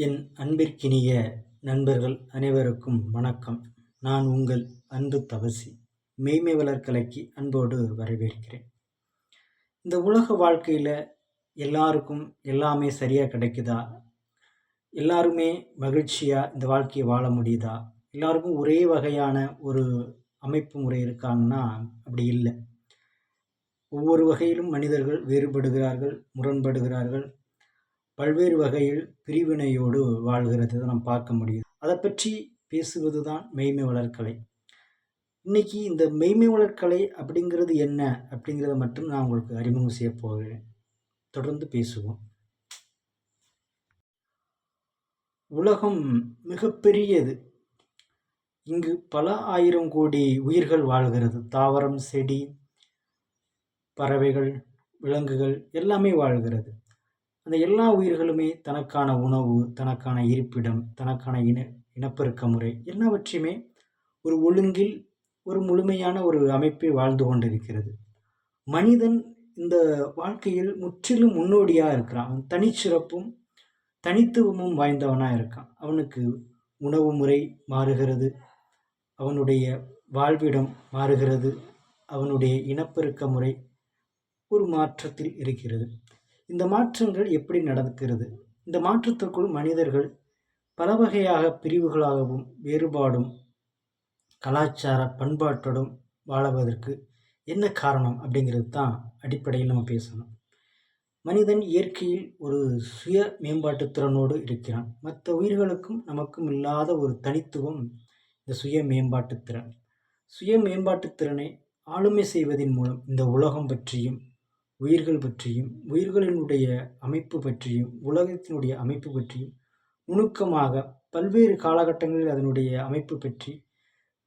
என் அன்பிற்கினிய நண்பர்கள் அனைவருக்கும் வணக்கம். நான் உங்கள் அன்பு தவசி மெய்மை வளர்க்கலைக்கு அன்போடு வரவேற்கிறேன். இந்த உலக வாழ்க்கையில் எல்லாருக்கும் எல்லாமே சரியாக கிடைக்குதா? எல்லாருமே மகிழ்ச்சியாக இந்த வாழ்க்கையை வாழ முடியுதா? எல்லாருக்கும் ஒரே வகையான ஒரு அமைப்பு முறை இருக்காங்கன்னா அப்படி இல்லை. ஒவ்வொரு வகையிலும் மனிதர்கள் வேறுபடுகிறார்கள் முரண்படுகிறார்கள் பல்வேறு வகையில் பிரிவினையோடு வாழ்கிறத நாம் பார்க்க முடியுது அதை பற்றி பேசுவது தான் மெய்மை வளர்க்கலை இன்னைக்கு இந்த மெய்மை வளர்க்கலை அப்படிங்கிறது என்ன அப்படிங்கிறத மட்டும் நான் உங்களுக்கு அறிமுகம் செய்ய போகிறேன். தொடர்ந்து பேசுவோம். உலகம் மிகப்பெரியது. இங்கு பல ஆயிரம் கோடி உயிர்கள் வாழ்கிறது. தாவரம் செடி பறவைகள் விலங்குகள் எல்லாமே வாழ்கிறது. அந்த எல்லா உயிர்களுமே தனக்கான உணவு தனக்கான இருப்பிடம் தனக்கான இன இனப்பெருக்க முறை எல்லாவற்றையுமே ஒரு ஒழுங்கில் ஒரு முழுமையான ஒரு அமைப்பை வாழ்ந்து கொண்டிருக்கிறது. மனிதன் இந்த வாழ்க்கையில் முற்றிலும் முன்னோடியாக இருக்கிறான். அவன் தனிச்சிறப்பும் தனித்துவமும் வாய்ந்தவனாக இருக்கான். அவனுக்கு உணவு முறை மாறுகிறது அவனுடைய வாழ்விடம் மாறுகிறது அவனுடைய இனப்பெருக்க முறை ஒரு மாற்றத்தில் இருக்கிறது. இந்த மாற்றங்கள் எப்படி நடக்கிறது? இந்த மாற்றத்திற்குள் மனிதர்கள் பல வகையாக பிரிவுகளாகவும் வேறுபாடும் கலாச்சார பண்பாட்டோடும் வாழ்வதற்கு என்ன காரணம் அப்படிங்கிறது தான் அடிப்படையில் நம்ம பேசணும். மனிதன் இயற்கையில் ஒரு சுய மேம்பாட்டு திறனோடு இருக்கிறான். மற்ற உயிர்களுக்கும் நமக்கும் இல்லாத ஒரு தனித்துவம் இந்த சுய மேம்பாட்டு திறன். சுய மேம்பாட்டு திறனை ஆளுமை செய்வதன் மூலம் இந்த உலகம் பற்றியும் உயிர்கள் பற்றியும் உயிர்களினுடைய அமைப்பு பற்றியும் உலகத்தினுடைய அமைப்பு பற்றியும் நுணுக்கமாக பல்வேறு காலகட்டங்களில் அதனுடைய அமைப்பு பற்றி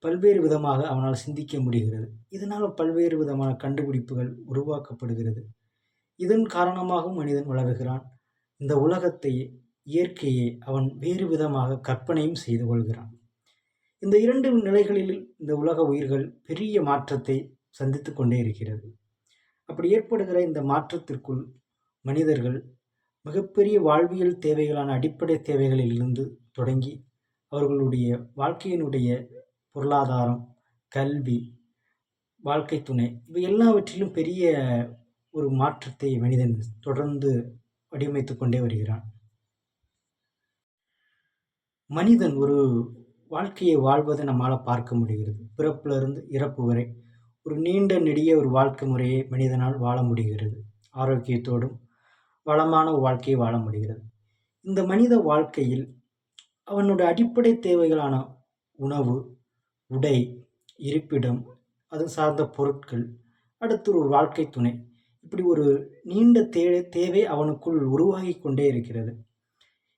பல்வேறு விதமாக அவனால் சிந்திக்க முடிகிறது. இதனால் பல்வேறு விதமான கண்டுபிடிப்புகள் உருவாக்கப்படுகிறது. இதன் காரணமாகவும் மனிதன் வளர்கிறான். இந்த உலகத்தை இயற்கையை அவன் வேறு விதமாக கற்பனையும் செய்து கொள்கிறான். இந்த இரண்டு நிலைகளில் இந்த உலக உயிர்கள் பெரிய மாற்றத்தை சந்தித்து கொண்டே இருக்கிறது. அப்படி ஏற்படுகிற இந்த மாற்றத்திற்குள் மனிதர்கள் மிகப்பெரிய வாழ்வியல் தேவைகளான அடிப்படை தேவைகளிலிருந்து தொடங்கி அவர்களுடைய வாழ்க்கையினுடைய பொருளாதாரம் கல்வி வாழ்க்கை துணை இவை எல்லாவற்றிலும் பெரிய ஒரு மாற்றத்தை மனிதன் தொடர்ந்து வடிவமைத்து கொண்டே வருகிறான். மனிதன் ஒரு வாழ்க்கையை வாழ்வதை நம்மால் பார்க்க முடிகிறது. பிறப்பிலிருந்து இறப்பு வரை ஒரு நீண்ட நெடிய ஒரு வாழ்க்கை முறையை மனிதனால் வாழ முடிகிறது. ஆரோக்கியத்தோடும் வளமான வாழ்க்கையை வாழ முடிகிறது. இந்த மனித வாழ்க்கையில் அவனோட அடிப்படை தேவைகளான உணவு உடை இருப்பிடம் அது சார்ந்த பொருட்கள் அடுத்து ஒரு வாழ்க்கை துணை. இப்படி ஒரு நீண்ட தே தேவை அவனுக்குள் உருவாகி கொண்டே இருக்கிறது.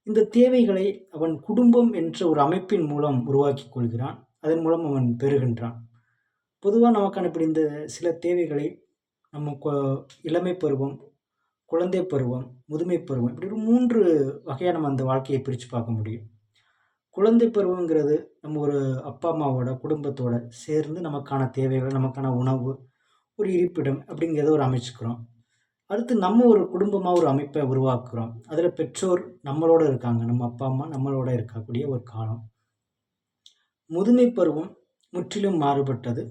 இந்த தேவைகளை அவன் குடும்பம் என்ற ஒரு அமைப்பின் மூலம் உருவாக்கி கொள்கிறான். அதன் மூலம் அவன் பெறுகின்றான். பொதுவாக நமக்கான இப்படி இந்த சில தேவைகளை நம்ம கொ இளமை பருவம் குழந்தை பருவம் முதுமை பருவம் இப்படி ஒரு மூன்று வகையாக நம்ம அந்த வாழ்க்கையை பிரித்து பார்க்க முடியும். குழந்தை பருவங்கிறது நம்ம ஒரு அப்பா அம்மாவோட குடும்பத்தோட சேர்ந்து நமக்கான தேவைகள் நமக்கான உணவு ஒரு இருப்பிடம் அப்படிங்கிறத ஒரு அமைச்சுக்கிறோம். அடுத்து நம்ம ஒரு குடும்பமாக ஒரு அமைப்பை உருவாக்குறோம். அதில் பெற்றோர் நம்மளோட இருக்காங்க. நம்ம அப்பா அம்மா நம்மளோட இருக்கக்கூடிய ஒரு காலம். முதுமை பருவம் முற்றிலும் மாறுபட்டது.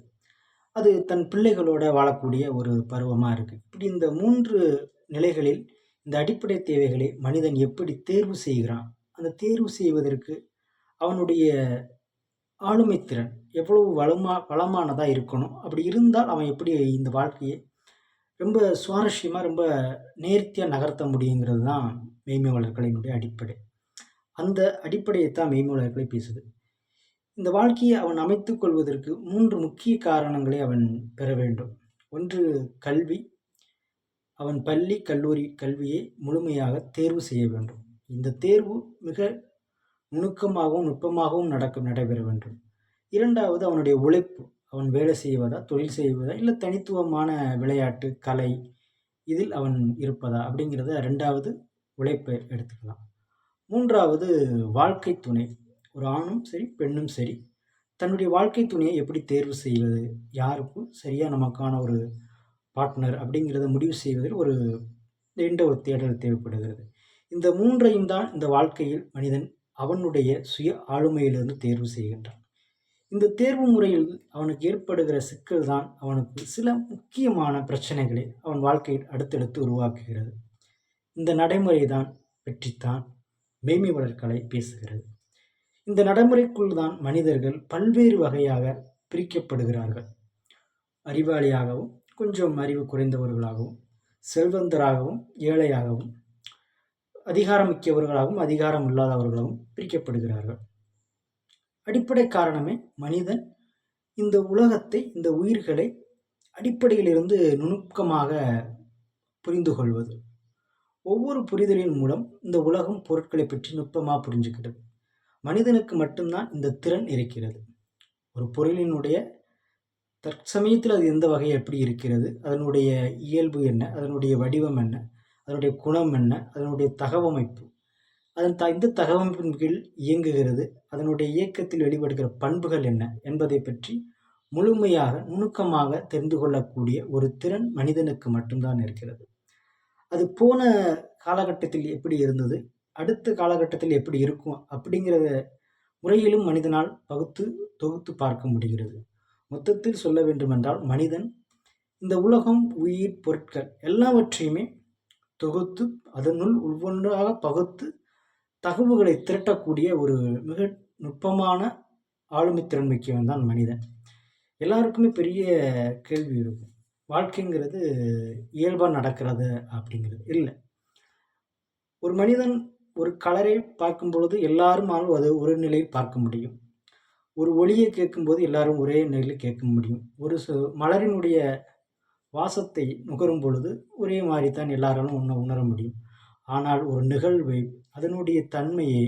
அது தன் பிள்ளைகளோட வாழக்கூடிய ஒரு பருவமாக இருக்குது இப்படி இந்த மூன்று நிலைகளில் இந்த அடிப்படை தேவைகளை மனிதன் எப்படி தேர்வு செய்கிறான்? அந்த தேர்வு செய்வதற்கு அவனுடைய ஆளுமைத்திறன் எவ்வளவு வளமா வளமானதாக இருக்கணும்? அப்படி இருந்தால் அவன் எப்படி இந்த வாழ்க்கையை ரொம்ப சுவாரஸ்யமாக ரொம்ப நேர்த்தியாக நகர்த்த முடியுங்கிறது தான் மெய்மை வளர்களினுடைய அடிப்படை. அந்த அடிப்படையை தான் மெய்மை பேசுது. இந்த வாழ்க்கையை அவன் அமைத்துக் கொள்வதற்கு மூன்று முக்கிய காரணங்களை அவன் பெற வேண்டும். ஒன்று கல்வி. அவன் பள்ளி கல்லூரி கல்வியை முழுமையாக தேர்வு செய்ய வேண்டும். இந்த தேர்வு மிக நுணுக்கமாகவும் நுட்பமாகவும் நடக்க நடைபெற வேண்டும். இரண்டாவது அவனுடைய உழைப்பு. அவன் வேலை செய்வதா தொழில் செய்வதா இல்லை தனித்துவமான விளையாட்டு கலை இதில் அவன் இருப்பதா அப்படிங்கிறத ரெண்டாவது உழைப்பை எடுத்துக்கலாம். மூன்றாவது வாழ்க்கை துணை. ஒரு ஆணும் சரி பெண்ணும் சரி. தன்னுடைய வாழ்க்கை துணையை எப்படி தேர்வு செய்வது? யாருக்கும் சரியாக நமக்கான ஒரு பார்ட்னர் அப்படிங்கிறத முடிவு செய்வதில் ஒரு நீண்ட ஒரு தேடல் தேவைப்படுகிறது. இந்த மூன்றையும் தான் இந்த வாழ்க்கையில் மனிதன் அவனுடைய சுய ஆளுமையிலிருந்து தேர்வு செய்கின்றான். இந்த தேர்வு முறையில் அவனுக்கு ஏற்படுகிற சிக்கல் தான் அவனுக்கு சில முக்கியமான பிரச்சனைகளை அவன் வாழ்க்கையில் அடுத்தடுத்து உருவாக்குகிறது. இந்த நடைமுறை தான் பற்றித்தான் மெய்மை வளர்க்கலை பேசுகிறது. இந்த நடைமுறைக்குள் தான் மனிதர்கள் பல்வேறு வகையாக பிரிக்கப்படுகிறார்கள். அறிவாளியாகவும் கொஞ்சம் அறிவு குறைந்தவர்களாகவும் செல்வந்தராகவும் ஏழையாகவும் அதிகாரம் மிக்கவர்களாகவும் அதிகாரம் இல்லாதவர்களாகவும் பிரிக்கப்படுகிறார்கள். அடிப்படை காரணமே மனிதன். இந்த உலகத்தை இந்த உயிர்களை அடிப்படையிலிருந்து நுணுக்கமாக புரிந்து கொள்வது ஒவ்வொரு புரிதலின் மூலம் இந்த உலகம் பொருட்களை பற்றி நுட்பமாக புரிஞ்சுக்கிட்டது மனிதனுக்கு மட்டும்தான் இந்த திறன் இருக்கிறது. ஒரு பொருளினுடைய தற்சமயத்தில் அது எந்த வகை எப்படி இருக்கிறது அதனுடைய இயல்பு என்ன அதனுடைய வடிவம் என்ன அதனுடைய குணம் என்ன அதனுடைய தகவமைப்பு. அதன் த இந்த தகவமைப்பின் கீழ் இயங்குகிறது அதனுடைய இயக்கத்தில் வெளிப்படுகிற பண்புகள் என்ன என்பதை பற்றி முழுமையாக நுணுக்கமாக தெரிந்து கொள்ளக்கூடிய ஒரு திறன் மனிதனுக்கு மட்டும்தான் இருக்கிறது. அது போன காலகட்டத்தில் எப்படி இருந்தது? அடுத்த காலகட்டத்தில் எப்படி இருக்கும் அப்படிங்கிறத முறையிலும் மனிதனால் பகுத்து தொகுத்து பார்க்க முடிகிறது. மொத்தத்தில் சொல்ல வேண்டுமென்றால் மனிதன் இந்த உலகம் உயிர் பொருட்கள் எல்லாவற்றையுமே தொகுத்து அதனுள் ஒவ்வொன்றாக பகுத்து தகவல்களை திரட்டக்கூடிய ஒரு மிக நுட்பமான ஆளுமை திறன் மிக்கவன் தான் மனிதன். எல்லாருக்குமே பெரிய கேள்வி இருக்கும். வாழ்க்கைங்கிறது இயல்பாக நடக்கிறது அப்படிங்கிறது. இல்லை. ஒரு மனிதன் ஒரு கலரை பார்க்கும் பொழுது எல்லாருமாலும் அது ஒரு நிலையில் பார்க்க முடியும். ஒரு ஒளியை கேட்கும்போது எல்லாரும் ஒரே நிலையில் கேட்க முடியும். ஒரு சு மலரினுடைய வாசத்தை நுகரும் பொழுது ஒரே மாதிரி தான் எல்லாராலும் உண உணர முடியும். ஆனால் ஒரு நிகழ்வை அதனுடைய தன்மையை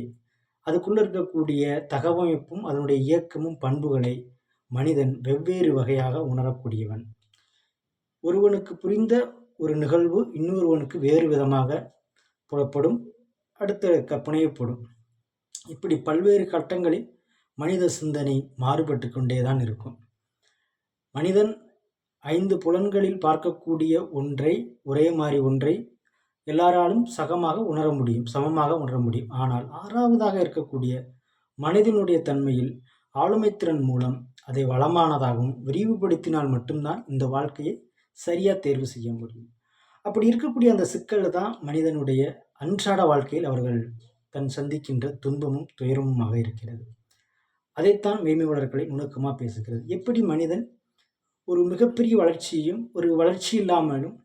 அதுக்குள்ளே இருக்கக்கூடிய தகவமைப்பும் அதனுடைய இயக்கமும் பண்புகளை மனிதன் வெவ்வேறு வகையாக உணரக்கூடியவன். ஒருவனுக்கு புரிந்த ஒரு நிகழ்வு இன்னொருவனுக்கு வேறு விதமாக புலப்படும். அடுத்து க புனையப்படும் இப்படி பல்வேறு கட்டங்களில் மனித சிந்தனை மாறுபட்டு கொண்டே தான் இருக்கும். மனிதன் ஐந்து புலன்களில் பார்க்கக்கூடிய ஒன்றை ஒரே மாதிரி ஒன்றை எல்லாராலும் சகமாக உணர முடியும் சமமாக உணர முடியும். ஆனால் ஆறாவதாக இருக்கக்கூடிய மனிதனுடைய தன்மையில் ஆளுமைத்திறன் மூலம் அதை வளமானதாகவும் விரிவுபடுத்தினால் மட்டும்தான் இந்த வாழ்க்கையை சரியாக தேர்வு செய்ய முடியும். அப்படி இருக்கக்கூடிய அந்த சிக்கல் தான் மனிதனுடைய அன்றாட வாழ்க்கையில் அவர்கள் தன் சந்திக்கின்ற துன்பமும் துயரமுமாக இருக்கிறது. அதைத்தான் மெய்மை வளர்களை நுணுக்கமாக பேசுகிறது. எப்படி மனிதன் ஒரு மிகப்பெரிய வளர்ச்சியையும் ஒரு வளர்ச்சி இல்லாமலும்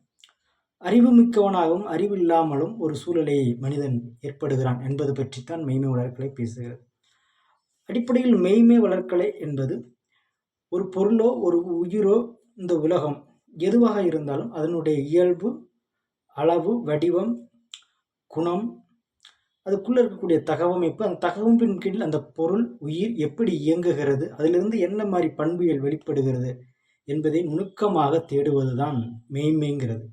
அறிவு மிக்கவனாகவும் அறிவில்லாமலும் ஒரு சூழலை மனிதன் ஏற்படுகிறான் என்பது பற்றித்தான் மெய்மை வளர்க்கலை பேசுகிறது. அடிப்படையில் மெய்மை வளர்க்கலை என்பது ஒரு பொருளோ ஒரு உயிரோ இந்த உலகம் எதுவாக இருந்தாலும் அதனுடைய இயல்பு அளவு வடிவம் குணம் அதுக்குள்ளே இருக்கக்கூடிய தகவமைப்பு அந்த தகவமைப்பின் கீழ் அந்த பொருள் உயிர் எப்படி இயங்குகிறது அதிலிருந்து என்ன மாதிரி பண்புகள் வெளிப்படுகிறது என்பதை நுணுக்கமாக தேடுவது தான் மெய்மைங்கிறது.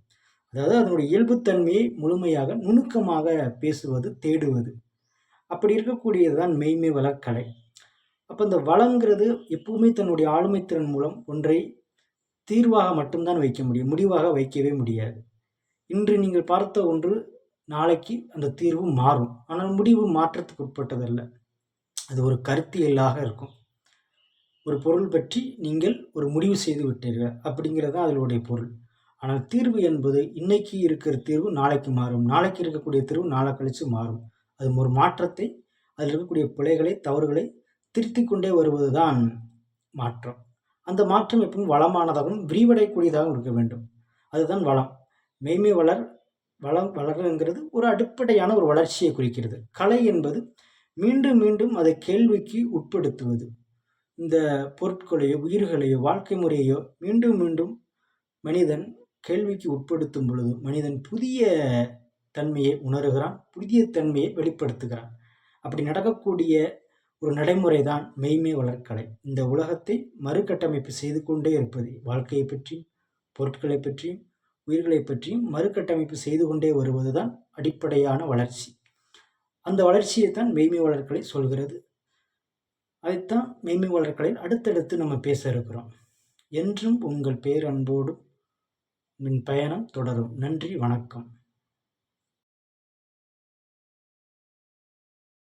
அதாவது அதனுடைய இயல்புத்தன்மையை முழுமையாக நுணுக்கமாக பேசுவது தேடுவது. அப்படி இருக்கக்கூடியது தான் மெய்மை வளக்கலை அப்போ இந்த வளங்கிறது எப்பவுமே தன்னுடைய ஆளுமைத்திறன் மூலம் ஒன்றை தீர்வாக மட்டும்தான் வைக்க முடியும் முடிவாக வைக்கவே முடியாது. இன்று நீங்கள் பார்த்த ஒன்று நாளைக்கு அந்த தீர்வு மாறும். ஆனால் முடிவு மாற்றத்துக்கு உட்பட்டதல்ல. அது ஒரு கருத்தியலாக இருக்கும். ஒரு பொருள் பற்றி நீங்கள் ஒரு முடிவு செய்து விட்டீர்கள் அப்படிங்கிறது தான் அதனுடைய பொருள். ஆனால் தீர்வு என்பது இன்னைக்கு இருக்கிற தீர்வு நாளைக்கு மாறும். நாளைக்கு இருக்கக்கூடிய தீர்வு நாளை கழித்து மாறும். அது ஒரு மாற்றத்தை அதில் இருக்கக்கூடிய பிழைகளை தவறுகளை திருத்தி கொண்டே வருவது தான் மாற்றம். அந்த மாற்றம் எப்பவும் வளமானதாகவும் விரிவடையக்கூடியதாகவும் இருக்க வேண்டும். அதுதான் வளம். மெய்மை வளர் வளம் வளருங்கிறது ஒரு அடிப்படையான ஒரு வளர்ச்சியை குறிக்கிறது. கலை என்பது மீண்டும் மீண்டும் அதை கேள்விக்கு உட்படுத்துவது. இந்த பொருட்களையோ உயிர்களையோ வாழ்க்கை முறையோ மீண்டும் மீண்டும் மனிதன் கேள்விக்கு உட்படுத்தும் பொழுது மனிதன் புதிய தன்மையை உணர்கிறான் புதிய தன்மையை வெளிப்படுத்துகிறான். அப்படி நடக்கக்கூடிய ஒரு நடைமுறை தான் மெய்மை வளர்க்கலை. இந்த உலகத்தை மறுகட்டமைப்பு செய்து கொண்டே இருப்பது வாழ்க்கையை பற்றியும் பொருட்களை பற்றியும் உயிர்களை பற்றியும் மறுகட்டமைப்பு செய்து கொண்டே வருவதுதான் அடிப்படையான வளர்ச்சி. அந்த வளர்ச்சியை தான் மெய்மை வளர்க்கலை சொல்கிறது. அதைத்தான் மெய்மை வளர்க்கலையில் அடுத்தடுத்து நம்ம பேச இருக்கிறோம். என்றும் உங்கள் பேரன்போடும் மின் பயணம் தொடரும். நன்றி வணக்கம்.